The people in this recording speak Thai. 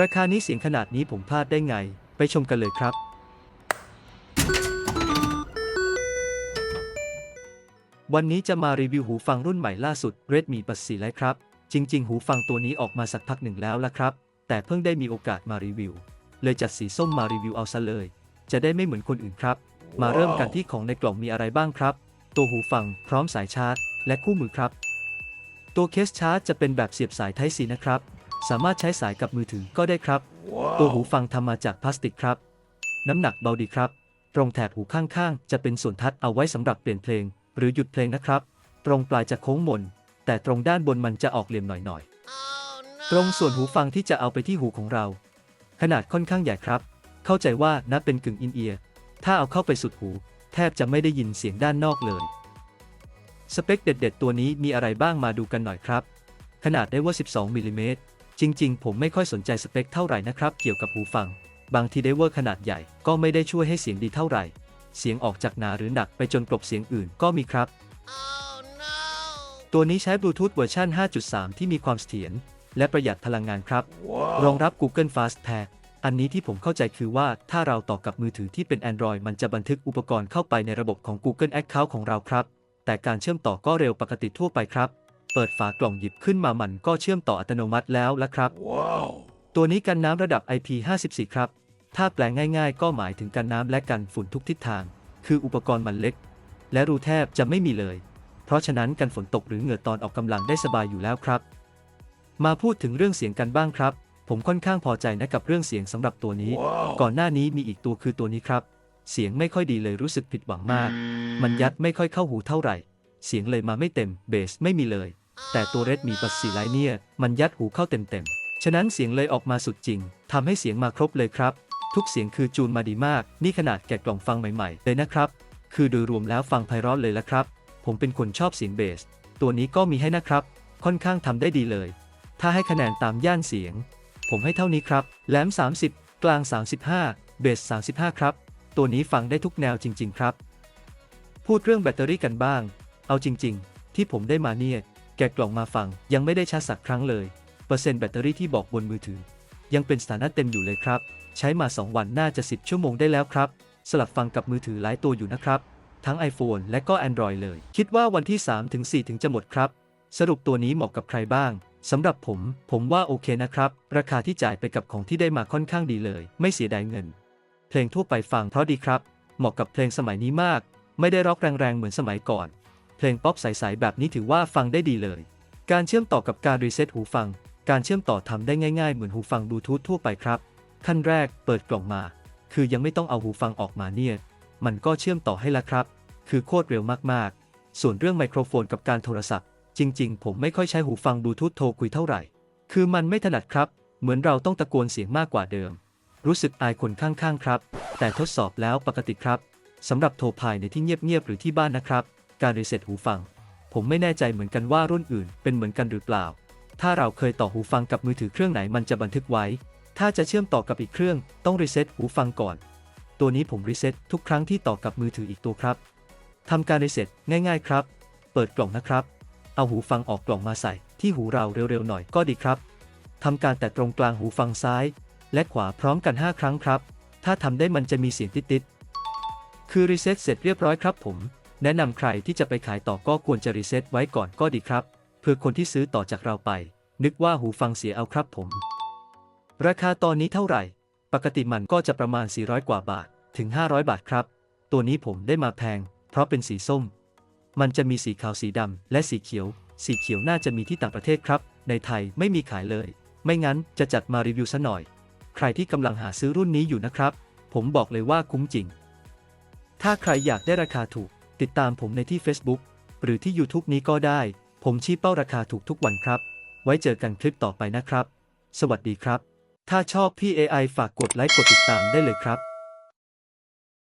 ราคานี้เสียงขนาดนี้ผมพลาดได้ไง ไปชมกันเลยครับ วันนี้จะมารีวิวหูฟังรุ่นใหม่ล่าสุด Redmi Buds 4 Lite ครับ จริง ๆ หูฟังตัวนี้ออกมาสักพักหนึ่งแล้วละครับ แต่เพิ่งได้มีโอกาสมารีวิว เลยจัดสีส้มมารีวิวเอาซะเลย จะได้ไม่เหมือนคนอื่นครับ มาเริ่มกันที่ของในกล่องมีอะไรบ้างครับ ตัวหูฟังพร้อมสายชาร์จ และคู่มือครับ ตัวเคสชาร์จจะเป็นแบบเสียบสาย Type C นะครับ สามารถใช้สายกับมือถือก็ได้ครับ ตัวหูฟังทำมาจากพลาสติกครับ น้ำหนักเบาดีครับ ตรงแถบหูข้างๆ จะเป็นส่วนทัดเอาไว้สำหรับเปลี่ยนเพลง หรือหยุดเพลงนะครับ ตรงปลายจะโค้งมน แต่ตรงด้านบนมันจะออกเหลี่ยมหน่อยๆ ตรงส่วนหูฟังที่จะเอาไปที่หูของเรา ขนาดค่อนข้างใหญ่ครับ เข้าใจว่านับเป็นกึ่งอินเอียร์ ถ้าเอาเข้าไปสุดหู แทบจะไม่ได้ยินเสียงด้านนอกเลย สเปคเด็ด ๆ ตัวนี้มีอะไรบ้างมาดูกันหน่อยครับ ขนาดได้ว่า 12มิลลิเมตร จริงๆ ผมไม่ค่อยสนใจสเปคเท่าไหร่นะครับ เกี่ยวกับหูฟัง บางทีไดเวอร์ขนาดใหญ่ก็ไม่ได้ช่วยให้เสียงดีเท่าไหร่ เสียงออกจากหนาหรือหนักไปจนกลบเสียงอื่นก็มีครับตัวนี้ใช้บลูทูธเวอร์ชัน5.3 ที่มีความเสถียรและประหยัดพลังงานครับรองรับ Google Fast Pair อันนี้ที่ผมเข้าใจคือว่าถ้าเราต่อกับมือถือที่เป็น Android มันจะบันทึกอุปกรณ์เข้าไปในระบบของ Google Account ของเราครับ แต่การเชื่อมต่อก็เร็วปกติทั่วไปครับ เปิดฝากล่องหยิบขึ้นมามันก็เชื่อมต่ออัตโนมัติแล้วละครับตัวนี้กันน้ำระดับ IP54 ครับ ถ้าแปลงง่ายๆ ก็หมายถึงกันน้ำและกันฝุ่นทุกทิศทาง คืออุปกรณ์มันเล็ก และรูแทบจะไม่มีเลย เพราะฉะนั้นกันฝนตกหรือเหงื่อตอนออกกำลังได้สบายอยู่แล้วครับ มาพูดถึงเรื่องเสียงกันบ้างครับ ผมค่อนข้างพอใจนะกับเรื่องเสียงสำหรับตัวนี้ก่อนหน้านี้มีอีกตัวคือตัวนี้ครับ เสียงไม่ค่อยดีเลยรู้สึกผิดหวังมาก มันยัดไม่ค่อยเข้าหูเท่าไหร่ เสียงเลยมาไม่เต็มเบสไม่มีเลย แต่ตัว Redmi Buds 4 Lite เนี่ยมันยัดหูเข้าเต็มๆ ฉะนั้นเสียงเลยออกมาสุดจริงทำให้เสียงมาครบเลยครับ ทุกเสียงคือจูนมาดีมาก นี่ขนาดแกะกล่องฟังใหม่ๆ เลยนะครับ คือโดยรวมแล้วฟังไพเราะเลยละครับ ผมเป็นคนชอบเสียงเบส ตัวนี้ก็มีให้นะครับ ค่อนข้างทำได้ดีเลย ถ้าให้คะแนนตามย่านเสียง ผมให้เท่านี้ครับแหลม 30 กลาง 35 เบส 35 ครับ ตัวนี้ฟังได้ทุกแนวจริง ๆ ครับ พูดเรื่องแบตเตอรี่กันบ้าง เอาจริง ๆ ที่ผมได้มาเนี่ย แกะกล่องมาฟังยังไม่ได้ชาร์จสักครั้งเลย เปอร์เซ็นต์แบตเตอรี่ที่บอกบนมือถือ ยังเป็นสถานะเต็มอยู่เลยครับ ใช้มา 2 วันน่าจะ 10 ชั่วโมงได้แล้วครับ สลับฟังกับมือถือหลายตัวอยู่นะครับ ทั้ง iPhone และก็ Android เลย คิดว่าวันที่3ถึง4ถึงจะหมดครับ สรุปตัวนี้เหมาะกับใครบ้างสำหรับผม ผมว่าโอเคนะครับ ราคาที่จ่ายไปกับของที่ได้มาค่อนข้างดีเลย ไม่เสียดายเงิน เพลงทั่วไปฟังเพราะดีครับ เหมาะกับเพลงสมัยนี้มาก ไม่ได้ร็อกแรงๆเหมือนสมัยก่อน เพลงป๊อปใสๆแบบนี้ถือว่าฟังได้ดีเลย การเชื่อมต่อกับการรีเซ็ตหูฟัง การเชื่อมต่อทำได้ง่ายๆเหมือนหูฟังบลูทูธทั่วไปครับ ขั้นแรกเปิดกล่องมา คือยังไม่ต้องเอาหูฟังออกมาเนี่ย มันก็เชื่อมต่อให้ละครับ คือโคตรเร็วมากๆ ส่วนเรื่องไมโครโฟนกับการโทรศัพท์ จริงๆ ผมไม่ค่อยใช้หูฟังบลูทูธโทรคุยเท่าไหร่ คือมันไม่ถนัดครับ เหมือนเราต้องตะโกนเสียงมากกว่าเดิม รู้สึกอายคนข้างๆ ครับ แต่ทดสอบแล้วปกติครับสำหรับโทรภายในที่เงียบๆหรือที่บ้านนะครับ การรีเซ็ตหูฟัง ผมไม่แน่ใจเหมือนกันว่ารุ่นอื่นเป็นเหมือนกันหรือเปล่า ถ้าเราเคยต่อหูฟังกับมือถือเครื่องไหนมันจะบันทึกไว้ ถ้าจะเชื่อมต่อกับอีกเครื่องต้องรีเซ็ตหูฟังก่อน ตัวนี้ผมรีเซ็ตทุกครั้งที่ต่อกับมือถืออีกตัวครับทำการรีเซ็ตง่าย ๆ ครับ เปิดกล่องนะครับ เอาหูฟังออกกล่องมาใส่ที่หูเราเร็วๆหน่อยก็ดีครับทำการแตะตรงกลางหูฟังซ้าย และขวาพร้อมกัน 5 ครั้งครับ ถ้าทำได้มันจะมีเสียงติดๆคือรีเซ็ตเสร็จเรียบร้อยครับผม แนะนำใครที่จะไปขายต่อก็ควรจะรีเซ็ตไว้ก่อนก็ดีครับ เพื่อคนที่ซื้อต่อจากเราไป นึกว่าหูฟังเสียเอาครับผม ราคาตอนนี้เท่าไหร่ ปกติมันก็จะประมาณ 400 กว่าบาทถึง 500 บาทครับ ตัวนี้ผมได้มาแพง เพราะเป็นสีส้ม มันจะมีสีขาวสีดำและสีเขียว สีเขียวน่าจะมีที่ต่างประเทศครับ ในไทยไม่มีขายเลย ไม่งั้นจะจัดมารีวิวซะหน่อย ใครที่กำลังหาซื้อรุ่นนี้อยู่นะครับ ผมบอกเลยว่าคุ้มจริง ถ้าใครอยากได้ราคาถูก ติดตามผมในที่ Facebook หรือที่ YouTube นี้ก็ได้ ผมชี้เป้าราคาถูกทุกวันครับ ไว้เจอกันคลิปต่อไปนะครับ สวัสดีครับ ถ้าชอบพี่ AI ฝากกดไลค์กดติดตามได้เลยครับ